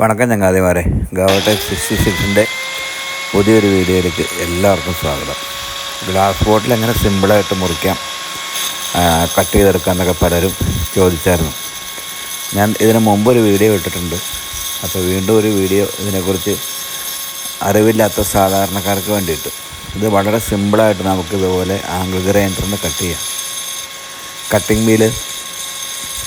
വണക്കം ചങ്ങാതിമാരെ. ഗവടെക് സിക്സ്റ്റി സിക്സിന്റെ പുതിയൊരു വീഡിയോയിലേക്ക് എല്ലാവർക്കും സ്വാഗതം. ഗ്ലാസ് ബോട്ടിൽ എങ്ങനെ സിമ്പിളായിട്ട് മുറിക്കാം കട്ട് ചെയ്തെടുക്കാം എന്നൊക്കെ പലരും ചോദിച്ചായിരുന്നു. ഞാൻ ഇതിന് മുമ്പ് ഒരു വീഡിയോ ഇട്ടിട്ടുണ്ട്. അപ്പോൾ വീണ്ടും ഒരു വീഡിയോ ഇതിനെക്കുറിച്ച് അറിവില്ലാത്ത സാധാരണക്കാർക്ക് വേണ്ടിയിട്ട്. ഇത് വളരെ സിമ്പിളായിട്ട് നമുക്ക് ഇതുപോലെ ആംഗിൾ ഗ്രൈൻഡറിന് കട്ട് ചെയ്യാം. കട്ടിംഗ് വീൽ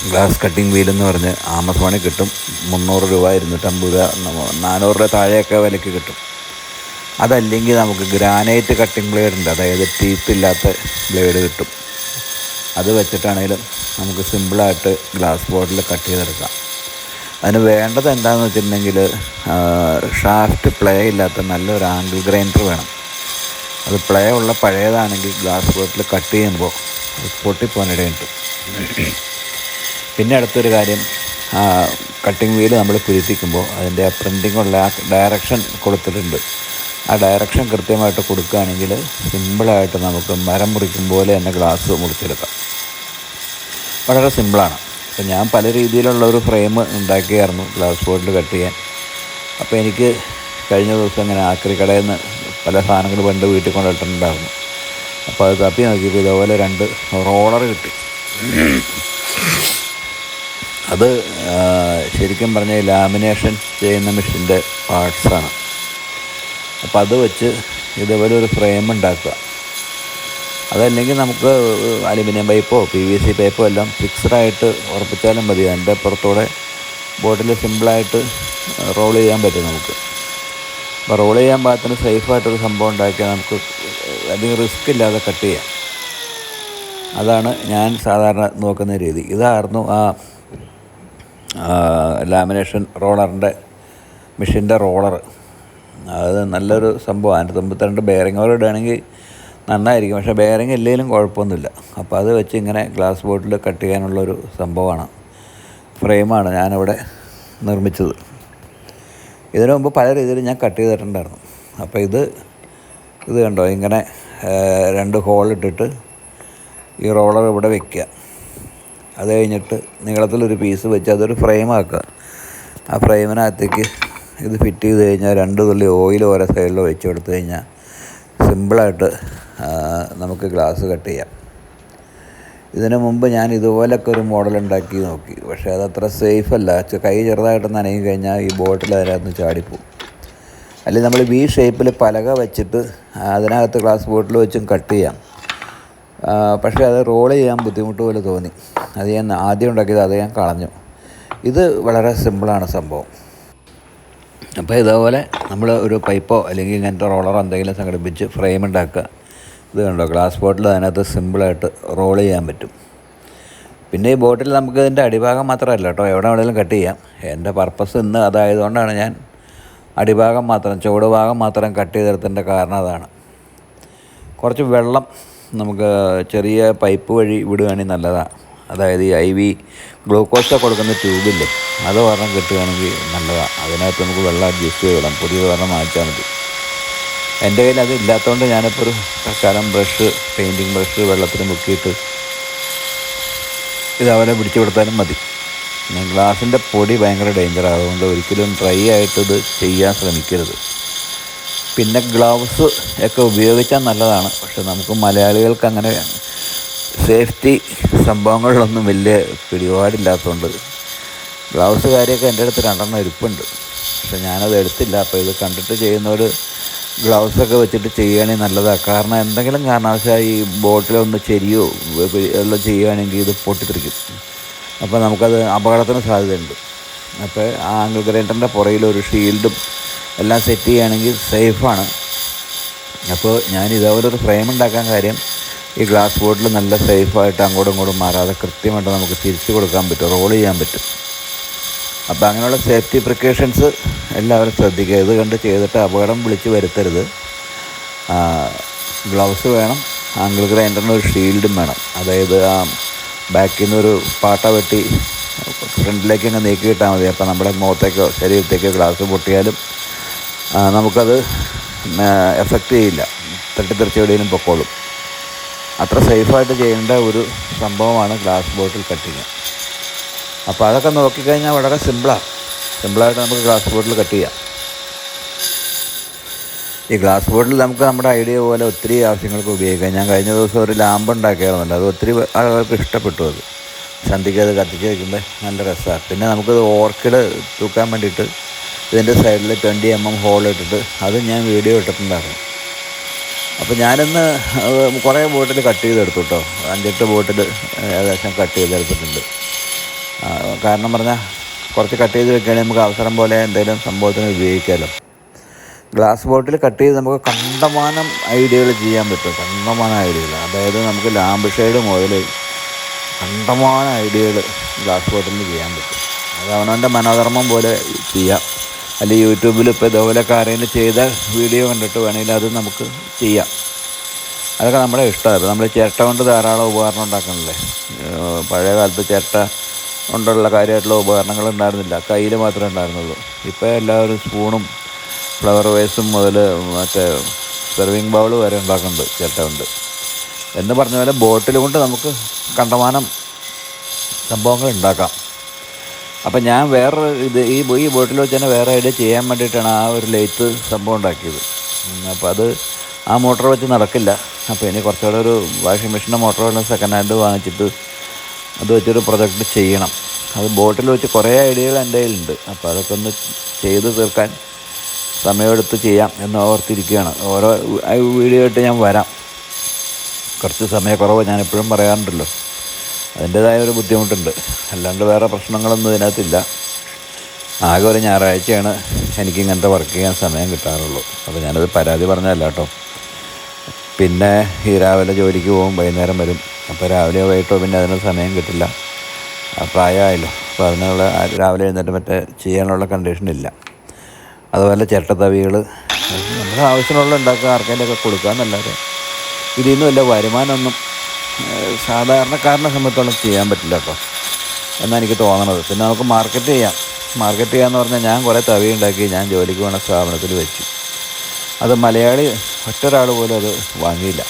ഗ്ലാസ് കട്ടിംഗ് എന്ന് പറഞ്ഞ് ആമസോണിൽ കിട്ടും. മുന്നൂറ് രൂപ ഇരുന്നൂറ്റമ്പത് രൂപ നാനൂറ് രൂപ താഴെയൊക്കെ വിലയ്ക്ക് കിട്ടും. അതല്ലെങ്കിൽ നമുക്ക് ഗ്രാനൈറ്റ് കട്ടിംഗ് ബ്ലേഡ് ഉണ്ട്. അതായത് ടീത്ത് ഇല്ലാത്ത ബ്ലേഡ് കിട്ടും. അത് വെച്ചിട്ടാണെങ്കിലും നമുക്ക് സിമ്പിളായിട്ട് ഗ്ലാസ് ബോർഡിൽ കട്ട് ചെയ്തെടുക്കാം. അതിന് വേണ്ടത് എന്താണെന്ന് വെച്ചിട്ടുണ്ടെങ്കിൽ ഷാഫ്റ്റ് പ്ലേ ഇല്ലാത്ത നല്ലൊരു ആംഗിൾ ഗ്രൈൻഡർ വേണം. അത് പ്ലേ ഉള്ള പഴയതാണെങ്കിൽ ഗ്ലാസ് ബോട്ടിൽ കട്ട് ചെയ്യുമ്പോൾ അത് പൊട്ടിപ്പോകാനിടയുണ്ട്. പിന്നെ അടുത്തൊരു കാര്യം കട്ടിംഗ് വീൽ നമ്മൾ പുരുത്തിക്കുമ്പോൾ അതിന്റെ പ്രിന്റിങ്ങുള്ള ആ ഡയറക്ഷൻ കൊടുത്തിട്ടുണ്ട്. ആ ഡയറക്ഷൻ കൃത്യമായിട്ട് കൊടുക്കുകയാണെങ്കിൽ സിമ്പിളായിട്ട് നമുക്ക് മരം മുറിക്കും പോലെ തന്നെ ഗ്ലാസ് മുറിച്ചെടുക്കാം. വളരെ സിമ്പിളാണ് അപ്പോൾ ഞാൻ പല രീതിയിലുള്ള ഒരു ഫ്രെയിം ഉണ്ടാക്കിയായിരുന്നു ഗ്ലാസ് ബോർഡിൽ കട്ട് ചെയ്യാൻ. അപ്പോൾ എനിക്ക് കഴിഞ്ഞ ദിവസം ഇങ്ങനെ ആക്രി കടയിൽ നിന്ന് പല സാധനങ്ങൾ പണ്ട് വീട്ടിൽ കൊണ്ടിട്ടുണ്ടായിരുന്നു അപ്പോൾ അത് തപ്പി നോക്കിയപ്പോൾ ഇതേപോലെ രണ്ട് റോളർ കിട്ടി. അത് ശരിക്കും പറഞ്ഞാൽ ലാമിനേഷൻ ചെയ്യുന്ന മെഷീന്റെ പാർട്സാണ്. അപ്പോൾ അത് വെച്ച് ഇതേപോലെ ഒരു ഫ്രെയിം ഉണ്ടാക്കുക. അതല്ലെങ്കിൽ നമുക്ക് അലുമിനിയം പൈപ്പോ പി വി സി പൈപ്പോ എല്ലാം ഫിക്സഡായിട്ട് ഉറപ്പിച്ചാലും മതി. അതിന്റെ പുറത്തൂടെ ബോട്ടിൽ സിമ്പിളായിട്ട് റോൾ ചെയ്യാൻ പറ്റും നമുക്ക്. അപ്പോൾ റോൾ ചെയ്യാൻ പാകത്തിന് സേഫായിട്ടൊരു സംഭവം ഉണ്ടാക്കിയാൽ നമുക്ക് അധികം റിസ്ക് ഇല്ലാതെ കട്ട് ചെയ്യാം. അതാണ് ഞാൻ സാധാരണ നോക്കുന്ന രീതി. ഇതായിരുന്നു ആ ലാമിനേഷൻ റോളറിന്റെ മെഷീന്റെ റോളർ അത് നല്ലൊരു സംഭവം. അതിന്റെ തൊമ്പത്തിരണ്ട് ബെയറിങ്ങോട് ഇടുകയാണെങ്കിൽ നന്നായിരിക്കും. പക്ഷേ ബെയറിങ് ഇല്ലെങ്കിലും കുഴപ്പമൊന്നുമില്ല. അപ്പോൾ അത് വെച്ച് ഇങ്ങനെ ഗ്ലാസ് ബോട്ടിൽ കട്ട് ചെയ്യാനുള്ളൊരു സംഭവമാണ്. ഫ്രെയിമാണ് ഞാനിവിടെ നിർമ്മിച്ചത്. ഇതിനു മുമ്പ് പല രീതിയിൽ ഞാൻ കട്ട് ചെയ്തിട്ടുണ്ടായിരുന്നു. അപ്പോൾ ഇത് ഇത് കണ്ടോ? ഇങ്ങനെ രണ്ട് ഹോൾ ഇട്ടിട്ട് ഈ റോളർ ഇവിടെ വെക്കുക. അത് കഴിഞ്ഞിട്ട് നീളത്തിലൊരു പീസ് വെച്ച് അതൊരു ഫ്രെയിം ആക്കുക. ആ ഫ്രെയിമിനകത്തേക്ക് ഇത് ഫിറ്റ് ചെയ്ത് കഴിഞ്ഞാൽ രണ്ട് തുള്ളി ഓയിൽ ഓരോ സൈഡിൽ വെച്ച് കൊടുത്തു കഴിഞ്ഞാൽ സിമ്പിളായിട്ട് നമുക്ക് ഗ്ലാസ് കട്ട് ചെയ്യാം. ഇതിനു മുമ്പ് ഞാൻ ഇതുപോലൊക്കെ ഒരു മോഡൽ ഉണ്ടാക്കി നോക്കി. പക്ഷേ അതത്ര സേഫ് അല്ല. കൈ ചെറുതായിട്ട് നനയി കഴിഞ്ഞാൽ ഈ ബോട്ടിൽ അതിനകത്ത് ചാടിപ്പോവും. അല്ലെങ്കിൽ നമ്മൾ വി ഷേപ്പിൽ പലക വെച്ചിട്ട് അതിനകത്ത് ഗ്ലാസ് ബോട്ടിൽ വെച്ചും കട്ട് ചെയ്യാം. പക്ഷേ അത് റോൾ ചെയ്യാൻ ബുദ്ധിമുട്ട് പോലെ തോന്നി. അത് ഞാൻ ആദ്യം ഉണ്ടാക്കിയത് അത് ഞാൻ കളഞ്ഞു. ഇത് വളരെ സിമ്പിളാണ് സംഭവം. അപ്പോൾ ഇതേപോലെ നമ്മൾ ഒരു പൈപ്പോ അല്ലെങ്കിൽ ഇങ്ങനത്തെ റോളറോ എന്തെങ്കിലും സംഘടിപ്പിച്ച് ഫ്രെയിം ഉണ്ടാക്കുക. ഇത് കണ്ടോ? ഗ്ലാസ് ബോട്ടിൽ അതിനകത്ത് സിമ്പിളായിട്ട് റോൾ ചെയ്യാൻ പറ്റും. പിന്നെ ഈ ബോട്ടിൽ നമുക്ക് ഇതിന്റെ അടിഭാഗം മാത്രമല്ല കേട്ടോ. എവിടെ വേണമെങ്കിലും കട്ട് ചെയ്യാം. എന്റെ പർപ്പസ് ഇന്ന് അതായതുകൊണ്ടാണ് ഞാൻ അടിഭാഗം മാത്രം ചുവട് ഭാഗം മാത്രം കട്ട് ചെയ്തെടുത്തതിന്റെ കാരണം അതാണ്. കുറച്ച് വെള്ളം നമുക്ക് ചെറിയ പൈപ്പ് വഴി വിടുകയാണെങ്കിൽ നല്ലതാണ് അതായത് ഈ ഐ വി ഗ്ലൂക്കോസ് കൊടുക്കുന്ന ട്യൂബില്ലേ അത് ഒരെണ്ണം കിട്ടുകയാണെങ്കിൽ നല്ലതാണ് അതിനകത്ത് നമുക്ക് വെള്ളം അഡ്ജസ്റ്റ് വിടാം പുതിയ വർണം മാറ്റിച്ചാൽ മതി. എന്റെ കയ്യിൽ അത് ഇല്ലാത്തതുകൊണ്ട് ഞാനിപ്പോൾ ഒരു തൽക്കാലം ബ്രഷ് പെയിന്റിങ് ബ്രഷ് വെള്ളത്തിൽ മുക്കിയിട്ട് ഇതവരെ പിടിച്ചു കൊടുത്താലും മതി. ഗ്ലാസിന്റെ പൊടി ഭയങ്കര ഡേഞ്ചറാണ് അതുകൊണ്ട് ഒരിക്കലും ഡ്രൈ ആയിട്ട് ഇത് ചെയ്യാൻ ശ്രമിക്കരുത്. പിന്നെ ഗ്ലൗസ് ഒക്കെ ഉപയോഗിച്ചാൽ നല്ലതാണ്. പക്ഷെ നമുക്ക് മലയാളികൾക്ക് അങ്ങനെ സേഫ്റ്റി സംഭവങ്ങളിലൊന്നും വലിയ പിടിപാടില്ലാത്തതുകൊണ്ട് ഗ്ലൗസ് കാര്യമൊക്കെ എന്റെ അടുത്ത് രണ്ടെണ്ണം ഇരിപ്പുണ്ട്. പക്ഷെ ഞാനത് എടുത്തില്ല. അപ്പോൾ ഇത് കണ്ടിട്ട് ചെയ്യുന്നവർ ഗ്ലൗസൊക്കെ വെച്ചിട്ട് ചെയ്യുകയാണെങ്കിൽ നല്ലതാണ് കാരണം എന്തെങ്കിലും കാരണവശാൽ ഈ ബോട്ടിലൊന്ന് ചെരിയോ എല്ലാം ചെയ്യുകയാണെങ്കിൽ ഇത് പൊട്ടിത്തെറിക്കും. അപ്പോൾ നമുക്കത് അപകടത്തിന് സാധ്യതയുണ്ട്. അപ്പോൾ ആ ആംഗിൾ ഗ്രൈൻഡറിന്റെ പുറകിൽ ഒരു ഷീൽഡും എല്ലാം സെറ്റ് ചെയ്യുകയാണെങ്കിൽ സേഫാണ് അപ്പോൾ ഞാൻ ഇതേപോലെ ഒരു ഫ്രെയിം ഉണ്ടാക്കാൻ കാര്യം ഈ ഗ്ലാസ് ബോട്ടിൽ നല്ല സേഫായിട്ട് അങ്ങോട്ടും ഇങ്ങോട്ടും മാറാതെ കൃത്യമായിട്ട് നമുക്ക് തിരിച്ചു കൊടുക്കാൻ പറ്റും റോൾ ചെയ്യാൻ പറ്റും. അപ്പോൾ അങ്ങനെയുള്ള സേഫ്റ്റി പ്രിക്കോഷൻസ് എല്ലാവരും ശ്രദ്ധിക്കുക. ഇത് കണ്ട് ചെയ്തിട്ട് അപകടം വിളിച്ച് വരുത്തരുത്. ഗ്ലൗസ് വേണം ആംഗിൾ ഗ്രൈൻഡറിന് ഒരു ഷീൽഡും വേണം. അതായത് ആ ബാക്കിൽ നിന്ന് ഒരു പാട്ട വെട്ടി ഫ്രണ്ടിലേക്ക് അങ്ങ് നീക്കി കിട്ടാൽ മതി. അപ്പോൾ നമ്മുടെ മുഖത്തേക്കോ ശരീരത്തേക്കോ ഗ്ലാസ് പൊട്ടിയാലും നമുക്കത് എഫക്റ്റ് ചെയ്യില്ല. തട്ടിത്തെറിച്ച് എവിടെയെങ്കിലും പൊക്കോളും. അത്ര സേഫായിട്ട് ചെയ്യേണ്ട ഒരു സംഭവമാണ് ഗ്ലാസ് ബോട്ടിൽ കട്ടിങ് അപ്പോൾ അതൊക്കെ നോക്കിക്കഴിഞ്ഞാൽ വളരെ സിമ്പിളാണ് സിമ്പിളായിട്ട് നമുക്ക് ഗ്ലാസ് ബോട്ടിൽ കട്ട് ചെയ്യാം. ഈ ഗ്ലാസ് ബോട്ടിൽ നമുക്ക് നമ്മുടെ ഐഡിയ പോലെ ഒത്തിരി ആവശ്യങ്ങൾക്ക് ഉപയോഗിക്കാം. ഞാൻ കഴിഞ്ഞ ദിവസം ഒരു ലാമ്പ് ഉണ്ടാക്കിയായിരുന്നല്ലോ. അത് ഒത്തിരി ആളുകൾക്ക് ഇഷ്ടപ്പെട്ടു അത്. സന്ധിക്കത് കത്തിച്ച് വയ്ക്കുമ്പോൾ നല്ല രസമാണ് പിന്നെ നമുക്കത് ഓർക്കിഡ് തൂക്കാൻ വേണ്ടിയിട്ട് ഇതിന്റെ സൈഡിൽ ട്വന്റി എം എം ഹോൾ ഇട്ടിട്ട് അത് ഞാൻ വീഡിയോ ഇട്ടിട്ടുണ്ടായിരുന്നു. അപ്പോൾ ഞാനിന്ന് കുറേ ബോട്ടിൽ കട്ട് ചെയ്തെടുത്തു കേട്ടോ. അഞ്ചെട്ട് ബോട്ടിൽ ഏകദേശം കട്ട് ചെയ്തെടുത്തിട്ടുണ്ട്. കാരണം പറഞ്ഞാൽ കുറച്ച് കട്ട് ചെയ്ത് വെക്കുകയാണെങ്കിൽ നമുക്ക് അവസരം പോലെ എന്തെങ്കിലും സംഭവത്തിന് ഉപയോഗിക്കാമല്ലോ ഗ്ലാസ് ബോട്ടിൽ കട്ട് ചെയ്ത് നമുക്ക് കണ്ടമാനം ഐഡിയകൾ ചെയ്യാൻ പറ്റും. കണ്ടമാനം ഐഡിയകൾ. അതായത് നമുക്ക് ലാമ്പ് ഷെയ്ഡ് മുതൽ കണ്ടമാനം ഐഡിയകൾ ഗ്ലാസ് ബോട്ടിൽ ചെയ്യാൻ പറ്റും. അത് അവനവന്റെ മനോധർമ്മം പോലെ ചെയ്യാം. അല്ലെങ്കിൽ യൂട്യൂബിൽ ഇപ്പോൾ ഇതേപോലെയൊക്കെ ആരെങ്കിലും ചെയ്ത വീഡിയോ കണ്ടിട്ട് വേണമെങ്കിൽ അത് നമുക്ക് ചെയ്യാം. അതൊക്കെ നമ്മുടെ ഇഷ്ടമാണ് നമ്മൾ ചിരട്ട കൊണ്ട് ധാരാളം ഉപകരണം ഉണ്ടാക്കണല്ലേ? പഴയ കാലത്ത് ചിരട്ട കൊണ്ടുള്ള കാര്യമായിട്ടുള്ള ഉപകരണങ്ങൾ ഉണ്ടായിരുന്നില്ല. കയ്യിൽ മാത്രമേ ഉണ്ടായിരുന്നുള്ളൂ. ഇപ്പോൾ എല്ലാവരും സ്പൂണും ഫ്ലവർ വേസും മുതൽ മറ്റേ സെർവിങ് ബൗൾ വരെ ഉണ്ടാക്കുന്നുണ്ട് ചിരട്ട കൊണ്ട്. എന്ന് പറഞ്ഞ പോലെ ബോട്ടിൽ കൊണ്ട് നമുക്ക് കണ്ടമാനം സംഭവങ്ങൾ ഉണ്ടാക്കാം. അപ്പം ഞാൻ വേറെ ഇത് ഈ ഈ ബോട്ടിൽ വെച്ച് തന്നെ വേറെ ഐഡിയ ചെയ്യാൻ വേണ്ടിയിട്ടാണ് ആ ഒരു ലൈറ്റ് സംഭവം ഉണ്ടാക്കിയത്. അപ്പോൾ അത് ആ മോട്ടർ വെച്ച് നടക്കില്ല. അപ്പോൾ ഇനി കുറച്ചുകൂടെ ഒരു വാഷിംഗ് മെഷീന്റെ മോട്ടർ വല്ല സെക്കൻഡ് ഹാൻഡ് വാങ്ങിച്ചിട്ട് അത് വെച്ചൊരു പ്രൊജക്റ്റ് ചെയ്യണം. അത് ബോട്ടിൽ വെച്ച് കുറേ ഐഡിയകൾ എന്റെ കയ്യിലുണ്ട്. അപ്പോൾ അതൊക്കെ ഒന്ന് ചെയ്ത് തീർക്കാൻ സമയമെടുത്ത് ചെയ്യാം എന്ന് ഓർത്തിരിക്കുകയാണ്. ഓരോ വീഡിയോ ആയിട്ട് ഞാൻ വരാം. കുറച്ച് സമയക്കുറവ് ഞാനെപ്പോഴും പറയാറുണ്ടല്ലോ. അതിന്റേതായ ഒരു ബുദ്ധിമുട്ടുണ്ട്. അല്ലാണ്ട് വേറെ പ്രശ്നങ്ങളൊന്നും ഇതിനകത്തില്ല. ആകെ ഒരു ഞായറാഴ്ചയാണ് എനിക്ക് ഇങ്ങനത്തെ വർക്ക് ചെയ്യാൻ സമയം കിട്ടാറുള്ളൂ. അപ്പോൾ ഞാനത് പരാതി പറഞ്ഞതല്ല കേട്ടോ. പിന്നെ ഈ രാവിലെ ജോലിക്ക് പോകും വൈകുന്നേരം വരും. അപ്പോൾ രാവിലെയോ വൈകിട്ടോ പിന്നെ അതിന് സമയം കിട്ടില്ല. പ്രായമായല്ലോ. അപ്പോൾ അതിനുള്ള രാവിലെ എഴുന്നേറ്റ് മറ്റേ ചെയ്യാനുള്ള കണ്ടീഷൻ ഇല്ല. അതുപോലെ ചിരട്ടത്തവികൾ നമ്മുടെ ആവശ്യമുള്ള ഉണ്ടാക്കുക ആർക്കെങ്കിലൊക്കെ കൊടുക്കാമെന്നല്ലാതെ ഇതിൽ നിന്നും വല്ല വരുമാനമൊന്നും സാധാരണക്കാരനെ സംബന്ധിച്ചോളം ചെയ്യാൻ പറ്റില്ല കേട്ടോ എന്നാണ് എനിക്ക് തോന്നണത്. പിന്നെ നമുക്ക് മാർക്കറ്റ് ചെയ്യാം. മാർക്കറ്റ് ചെയ്യാന്ന് പറഞ്ഞാൽ ഞാൻ കുറേ തവി ഉണ്ടാക്കി ഞാൻ ജോലിക്ക് വേണ സ്ഥാപനത്തിൽ വെച്ചു. അത് മലയാളി ഒറ്റൊരാൾ പോലും അത് വാങ്ങിയില്ല.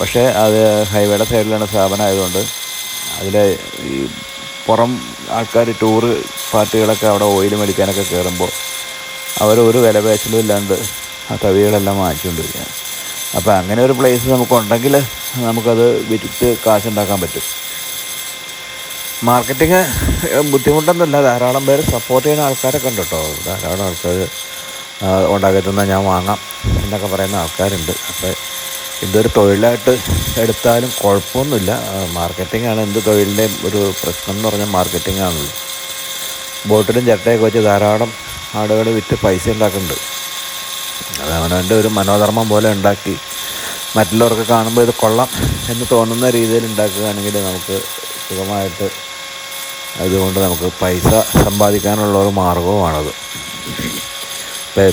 പക്ഷേ അത് ഹൈവേയുടെ സൈഡിലാണ് സ്ഥാപനം ആയതുകൊണ്ട് അതിൽ ഈ പുറം ആൾക്കാർ ടൂറ് പാർട്ടികളൊക്കെ അവിടെ ഓയിൽ മേടിക്കാനൊക്കെ കയറുമ്പോൾ അവർ ഒരു വില പേശലും ഇല്ലാണ്ട് ആ തവികളെല്ലാം വാങ്ങിച്ചുകൊണ്ടിരിക്കുകയാണ് അപ്പോൾ അങ്ങനെ ഒരു പ്ലേസ് നമുക്കുണ്ടെങ്കിൽ നമുക്കത് വിറ്റ് കാശുണ്ടാക്കാൻ പറ്റും. മാർക്കറ്റിങ് ബുദ്ധിമുട്ടൊന്നുമില്ല. ധാരാളം പേര് സപ്പോർട്ട് ചെയ്യുന്ന ആൾക്കാരൊക്കെ ഉണ്ട് കേട്ടോ. ധാരാളം ആൾക്കാർ ഉണ്ടാക്കി ഞാൻ വാങ്ങാം എന്നൊക്കെ പറയുന്ന ആൾക്കാരുണ്ട്. അപ്പോൾ ഇതൊരു തൊഴിലായിട്ട് എടുത്താലും കുഴപ്പമൊന്നുമില്ല. മാർക്കറ്റിംഗ് ആണ് എന്ത് തൊഴിലിന്റെയും ഒരു പ്രശ്നം എന്ന് പറഞ്ഞാൽ മാർക്കറ്റിംഗ് ആണല്ലോ. ബോട്ടിലും ചട്ടയൊക്കെ വെച്ച് ധാരാളം ആളുകൾ വിറ്റ് പൈസ ഉണ്ടാക്കുന്നുണ്ട്. അത് അവനവന്റെ ഒരു മനോധർമ്മം പോലെ ഉണ്ടാക്കി. മറ്റുള്ളവർക്ക് കാണുമ്പോൾ ഇത് കൊള്ളാം എന്ന് തോന്നുന്ന രീതിയിൽ ഉണ്ടാക്കുകയാണെങ്കിൽ നമുക്ക് സുഖമായിട്ട് അതുകൊണ്ട് നമുക്ക് പൈസ സമ്പാദിക്കാനുള്ള ഒരു മാർഗവുമാണത്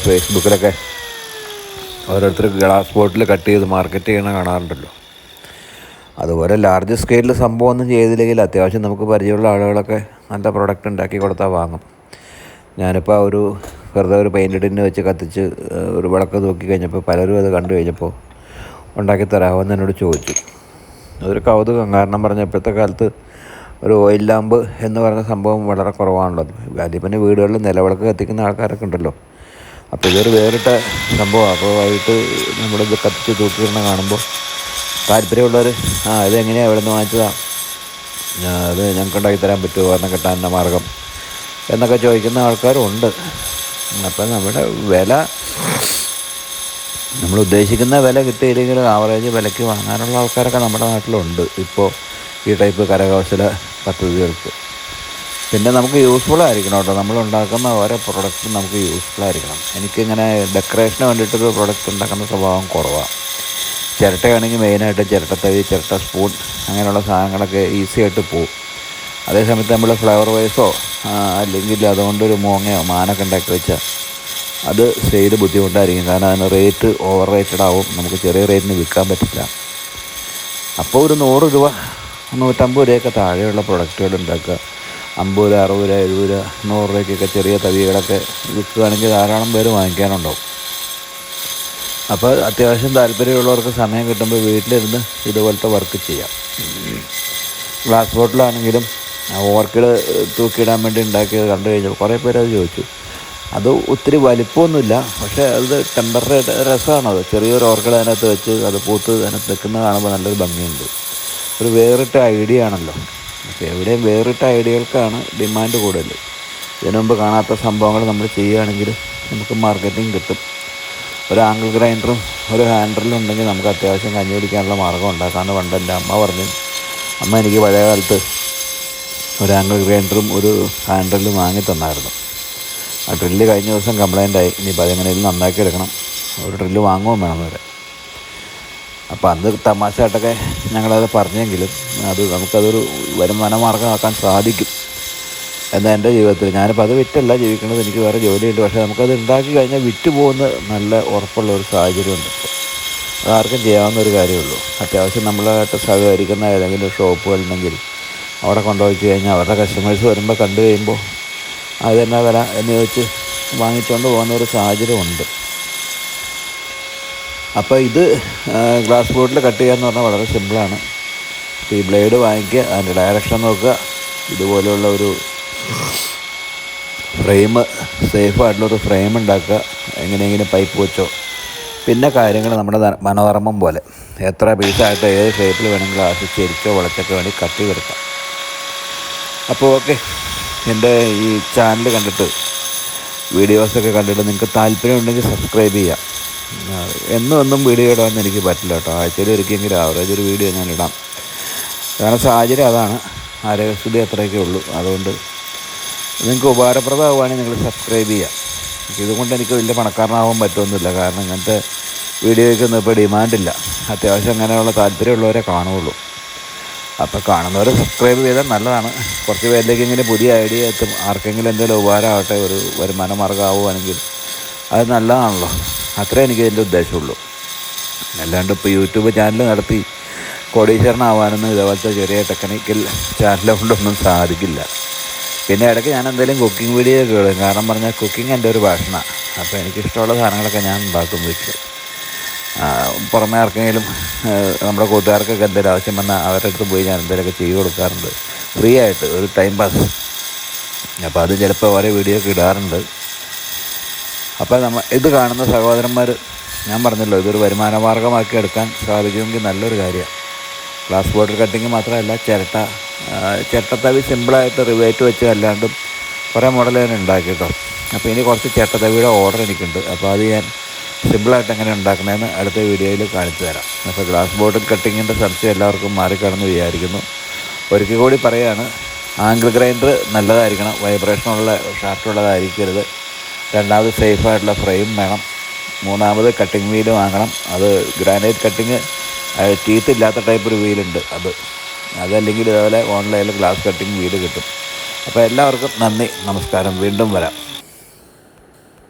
ഫേസ്ബുക്കിലൊക്കെ ഓരോരുത്തർ ഗ്ലാസ് ബോട്ടിൽ കട്ട് ചെയ്ത് മാർക്കറ്റ് ചെയ്യണ കാണാറുണ്ടല്ലോ. അതുപോലെ ലാർജ് സ്കെയിലിൽ സംഭവം ഒന്നും ചെയ്തില്ലെങ്കിൽ അത്യാവശ്യം നമുക്ക് പരിചയമുള്ള ആളുകളൊക്കെ നല്ല പ്രൊഡക്റ്റ് ഉണ്ടാക്കി കൊടുത്താൽ വാങ്ങും. ഞാനിപ്പോൾ ഒരു വെറുതെ ഒരു പെയിന്റ് ടിന്ന് വെച്ച് കത്തിച്ച് ഒരു വിളക്ക് നോക്കി കഴിഞ്ഞപ്പോൾ പലരും അത് കണ്ടു കഴിഞ്ഞപ്പോൾ ഉണ്ടാക്കി തരാമെന്ന് എന്നോട് ചോദിച്ചു. അതൊരു കൗതുകം. കാരണം പറഞ്ഞാൽ ഇപ്പോഴത്തെ കാലത്ത് ഒരു ഓയിൽ ലാമ്പ് എന്ന് പറയുന്ന സംഭവം വളരെ കുറവാണല്ലോ. അതിൽ പിന്നെ വീടുകളിൽ നിലവിളക്ക് കത്തിക്കുന്ന ആൾക്കാരൊക്കെ ഉണ്ടല്ലോ. അപ്പോൾ ഇതൊരു വേറിട്ട സംഭവമാണ്. അപ്പോൾ വൈകിട്ട് നമ്മളിത് കത്തിച്ച് തൂക്കിയിടണ കാണുമ്പോൾ താല്പര്യമുള്ളവർ ആ ഇതെങ്ങനെയാണ് ഇവിടെ നിന്ന് വാങ്ങിച്ചതാണ് അത് ഞങ്ങൾക്ക് ഉണ്ടാക്കി തരാൻ പറ്റുമോ? കാരണം കിട്ടാൻ മാർഗം എന്നൊക്കെ ചോദിക്കുന്ന ആൾക്കാരും ഉണ്ട്. അപ്പം നമ്മുടെ വില നമ്മൾ ഉദ്ദേശിക്കുന്ന വില കിട്ടിയില്ലെങ്കിൽ ആവറേജ് വിലയ്ക്ക് വാങ്ങാനുള്ള ആൾക്കാരൊക്കെ നമ്മുടെ നാട്ടിലുണ്ട്. ഇപ്പോൾ ഈ ടൈപ്പ് കരകൗശല പദ്ധതികൾക്ക്. പിന്നെ നമുക്ക് യൂസ്ഫുൾ ആയിരിക്കണം കേട്ടോ. നമ്മൾ ഉണ്ടാക്കുന്ന ഓരോ പ്രൊഡക്റ്റും നമുക്ക് യൂസ്ഫുൾ ആയിരിക്കണം. എനിക്കിങ്ങനെ ഡെക്കറേഷന് വേണ്ടിയിട്ടൊരു പ്രൊഡക്റ്റ് ഉണ്ടാക്കുന്ന സ്വഭാവം കുറവാണ് ചിരട്ടയാണെങ്കിൽ മെയിനായിട്ട് ചിരട്ടത്തവി ചിരട്ട സ്പൂൺ അങ്ങനെയുള്ള സാധനങ്ങളൊക്കെ ഈസി ആയിട്ട് പോവും. അതേസമയത്ത് നമ്മൾ ഫ്ലവർ വൈസോ അല്ലെങ്കിൽ അതുകൊണ്ടൊരു മോങ്ങയോ മാനൊക്കെ ഉണ്ടാക്കി വെച്ചാൽ അത് സെയിൽ ബുദ്ധിമുട്ടായിരിക്കും. കാരണം അതിന് റേറ്റ് ഓവർ റേറ്റഡ് ആവും. നമുക്ക് ചെറിയ റേറ്റിന് വിൽക്കാൻ പറ്റില്ല. അപ്പോൾ ഒരു നൂറ് രൂപ നൂറ്റമ്പത് രൂപയൊക്കെ താഴെയുള്ള പ്രൊഡക്റ്റുകൾ ഉണ്ടാക്കുക. അമ്പത് രൂപ അറുപത് രൂപ എഴുപത് രൂപ നൂറ് രൂപയ്ക്കൊക്കെ ചെറിയ തവികളൊക്കെ വിൽക്കുകയാണെങ്കിൽ ധാരാളം പേര് വാങ്ങിക്കാനുണ്ടാവും. അപ്പോൾ അത്യാവശ്യം താല്പര്യമുള്ളവർക്ക് സമയം കിട്ടുമ്പോൾ വീട്ടിലിരുന്ന് ഇതുപോലത്തെ വർക്ക് ചെയ്യാം. ഗ്ലാസ് ബോട്ടിലാണെങ്കിലും ഓർക്കിഡ് തൂക്കിയിടാൻ വേണ്ടി ഉണ്ടാക്കിയത് കണ്ടു കഴിഞ്ഞപ്പോൾ കുറേ പേര് അത് ചോദിച്ചു. അത് ഒത്തിരി വലിപ്പമൊന്നുമില്ല പക്ഷേ അത് ടെമ്പററി രസമാണത് ചെറിയൊരു ഓർക്കിഡ് അതിനകത്ത് വെച്ച് അത് പൂത്ത് അതിനകത്ത് നിൽക്കുന്നത് കാണുമ്പോൾ നല്ലൊരു ഭംഗിയുണ്ട്. ഒരു വേറിട്ട ഐഡിയ ആണല്ലോ. അപ്പോൾ എവിടെയും വേറിട്ട ഐഡിയകൾക്കാണ് ഡിമാൻഡ് കൂടുതൽ. ഇതിനു മുമ്പ് കാണാത്ത സംഭവങ്ങൾ നമ്മൾ ചെയ്യുകയാണെങ്കിൽ നമുക്ക് മാർക്കറ്റിംഗ് കിട്ടും. ഒരു ആംഗിൾ ഗ്രൈൻഡറും ഒരു ഹാൻഡറിലും ഉണ്ടെങ്കിൽ നമുക്ക് അത്യാവശ്യം കഞ്ഞി പിടിക്കാനുള്ള മാർഗം ഉണ്ടാക്കാമെന്ന് പണ്ട് എന്റെ അമ്മ പറഞ്ഞു. അമ്മ എനിക്ക് പഴയ കാലത്ത് ഒരു ആംഗിൾ ഗ്രൈൻഡറും ഒരു ഹാൻഡറിലും വാങ്ങി തന്നായിരുന്നു. ആ ഡ്രില്ല് കഴിഞ്ഞ ദിവസം കംപ്ലൈന്റായി ഇനിയിപ്പോൾ അതെങ്ങനെയും നന്നാക്കി എടുക്കണം? ഒരു ഡ്രില്ല് വാങ്ങുകയും വേണം വരെ അപ്പോൾ അന്ന് തമാശയായിട്ടൊക്കെ ഞങ്ങളത് പറഞ്ഞെങ്കിലും അത് നമുക്കതൊരു വരുമാന മാർഗമാക്കാൻ സാധിക്കും. എന്നാൽ എന്റെ ജീവിതത്തിൽ. ഞാനിപ്പോൾ അത് വിറ്റല്ല ജീവിക്കുന്നത്. എനിക്ക് വേറെ ജോലിയുണ്ട് പക്ഷേ നമുക്കത് ഉണ്ടാക്കി കഴിഞ്ഞാൽ വിറ്റ് പോകുന്ന നല്ല ഉറപ്പുള്ള ഒരു സാഹചര്യമുണ്ട്. അതാർക്കും ചെയ്യാവുന്ന ഒരു കാര്യമുള്ളൂ അത്യാവശ്യം നമ്മളായിട്ട് സഹകരിക്കുന്ന ഏതെങ്കിലും ഷോപ്പുകളുണ്ടെങ്കിൽ അവിടെ കൊണ്ടുപോയി കഴിഞ്ഞാൽ അവരുടെ കസ്റ്റമേഴ്സ് വരുമ്പോൾ കണ്ടു കഴിയുമ്പോൾ അത് തന്നെ വില എന്ന് ചോദിച്ച് വാങ്ങിച്ചുകൊണ്ട് പോകുന്ന ഒരു സാഹചര്യമുണ്ട് അപ്പോൾ ഇത് ഗ്ലാസ് ബോട്ടിൽ കട്ട് ചെയ്യുക എന്ന് പറഞ്ഞാൽ വളരെ സിമ്പിളാണ് അപ്പോൾ ഈ ബ്ലേഡ് വാങ്ങിക്കുക അതിന്റെ ഡയറക്ഷൻ നോക്കുക ഇതുപോലെയുള്ള ഒരു ഫ്രെയിം സേഫായിട്ടുള്ളൊരു ഫ്രെയിം ഉണ്ടാക്കുക എങ്ങനെയെങ്കിലും പൈപ്പ് വെച്ചോ. പിന്നെ കാര്യങ്ങൾ നമ്മുടെ മനോധർമ്മം പോലെ. എത്ര പീസായിട്ട് ഏത് ഷേപ്പിൽ വേണമെങ്കിലും ആശിച്ച് ചെരിച്ചോ വളച്ചൊക്കെ വേണ്ടി കട്ട് ചെയ്തെടുക്കാം അപ്പോൾ ഓക്കെ എന്റെ ഈ ചാനൽ കണ്ടിട്ട് വീഡിയോസൊക്കെ കണ്ടിട്ട് നിങ്ങൾക്ക് താല്പര്യമുണ്ടെങ്കിൽ സബ്സ്ക്രൈബ് ചെയ്യാം. എന്നും എന്നും വീഡിയോ ഇടാമെന്ന് എനിക്ക് പറ്റില്ല കേട്ടോ. ആഴ്ചയിൽ ഒരിക്കലെങ്കിലും ആവറേജ് ഒരു വീഡിയോ ഞാൻ ഇടാം. കാരണം സാഹചര്യം അതാണ്. ആരോഗ്യസ്ഥിതി അത്രയൊക്കെ ഉള്ളൂ. അതുകൊണ്ട് നിങ്ങൾക്ക് ഉപകാരപ്രദമാവുകയാണെങ്കിൽ നിങ്ങൾ സബ്സ്ക്രൈബ് ചെയ്യാം. ഇതുകൊണ്ട് എനിക്ക് വലിയ പണക്കാരനാവാൻ പറ്റുമെന്നില്ല കാരണം ഇങ്ങനത്തെ വീഡിയോയ്ക്കൊന്നും ഇപ്പോൾ ഡിമാൻഡില്ല അത്യാവശ്യം അങ്ങനെയുള്ള താല്പര്യമുള്ളവരെ കാണുകയുള്ളൂ. അപ്പോൾ കാണുന്നവർ സബ്സ്ക്രൈബ് ചെയ്താൽ നല്ലതാണ്. കുറച്ച് പേരിലേക്ക് ഇങ്ങനെ പുതിയ ഐഡിയ എത്തും. ആർക്കെങ്കിലും എന്തെങ്കിലും ഉപകാരമാവട്ടെ ഒരു വരുമാന മാർഗമാവുകയാണെങ്കിൽ അത് നല്ലതാണല്ലോ. അത്രേ എനിക്ക് ഇതിന്റെ ഉദ്ദേശമുള്ളൂ. അല്ലാണ്ട് ഇപ്പോൾ യൂട്യൂബ് ചാനൽ നടത്തി കോടീശ്വരനാവാനൊന്നും ഇതേപോലത്തെ ചെറിയ ടെക്നിക്കൽ ചാനൽ കൊണ്ടൊന്നും സാധിക്കില്ല. പിന്നെ ഇടയ്ക്ക് ഞാൻ എന്തെങ്കിലും കുക്കിംഗ് വീഡിയോ ഒക്കെ കാരണം പറഞ്ഞാൽ കുക്കിംഗ് എന്റെ ഒരു ഭാഷണമാണ് അപ്പോൾ എനിക്കിഷ്ടമുള്ള സാധനങ്ങളൊക്കെ ഞാൻ ഉണ്ടാക്കും വീട്ടിൽ പുറമെ ആർക്കെങ്കിലും നമ്മുടെ കൂട്ടുകാർക്കൊക്കെ എന്തെങ്കിലും ആവശ്യം വന്നാൽ അവരുടെ അടുത്ത് പോയി ഞാൻ എന്തെങ്കിലുമൊക്കെ ചെയ്ത് കൊടുക്കാറുണ്ട്. ഫ്രീ ആയിട്ട് ഒരു ടൈം പാസ് അപ്പോൾ അത് ചിലപ്പോൾ ഓരോ വീഡിയോ ഒക്കെ ഇടാറുണ്ട്. അപ്പോൾ നമ്മൾ ഇത് കാണുന്ന സഹോദരന്മാർ ഞാൻ പറഞ്ഞല്ലോ ഇതൊരു വരുമാന മാർഗമാക്കി എടുക്കാൻ സാധിക്കുമെങ്കിൽ നല്ലൊരു കാര്യമാണ് ഗ്ലാസ് ബോട്ടിൽ കട്ടിങ് മാത്രമല്ല ചിരട്ട ചിരട്ടത്തവി സിമ്പിളായിട്ട് റിവേറ്റ് വെച്ച് അല്ലാണ്ടും കുറേ മോഡൽ ഞാൻ ഉണ്ടാക്കി കേട്ടോ. അപ്പോൾ ഇനി കുറച്ച് ചിരട്ടത്തവിയുടെ ഓർഡർ എനിക്കുണ്ട്. അപ്പോൾ അത് ഞാൻ സിമ്പിളായിട്ട് എങ്ങനെ ഉണ്ടാക്കണമെന്ന് അടുത്ത വീഡിയോയിൽ കാണിച്ചു തരാം. അപ്പോൾ ഗ്ലാസ് ബോട്ടിൽ കട്ടിങ്ങിന്റെ സംശയം എല്ലാവർക്കും മാറിക്കടന്ന് വിചാരിക്കുന്നു. ഒരിക്കൽ കൂടി പറയുകയാണ് ആംഗിൾ ഗ്രൈൻഡർ നല്ലതായിരിക്കണം വൈബ്രേഷനുള്ള ഷാർട്ടുള്ളതായിരിക്കരുത് രണ്ടാമത് സേഫായിട്ടുള്ള ഫ്രെയിം വേണം. മൂന്നാമത് കട്ടിങ് വീൽ വാങ്ങണം. അത് ഗ്രാനൈറ്റ് കട്ടിങ് ടീത്ത് ഇല്ലാത്ത ടൈപ്പ് ഒരു വീലുണ്ട് അത്. അതല്ലെങ്കിൽ ഇതേപോലെ ഓൺലൈനിൽ ഗ്ലാസ് കട്ടിങ് വീൽ കിട്ടും. അപ്പോൾ എല്ലാവർക്കും നന്ദി നമസ്കാരം. വീണ്ടും വരാം.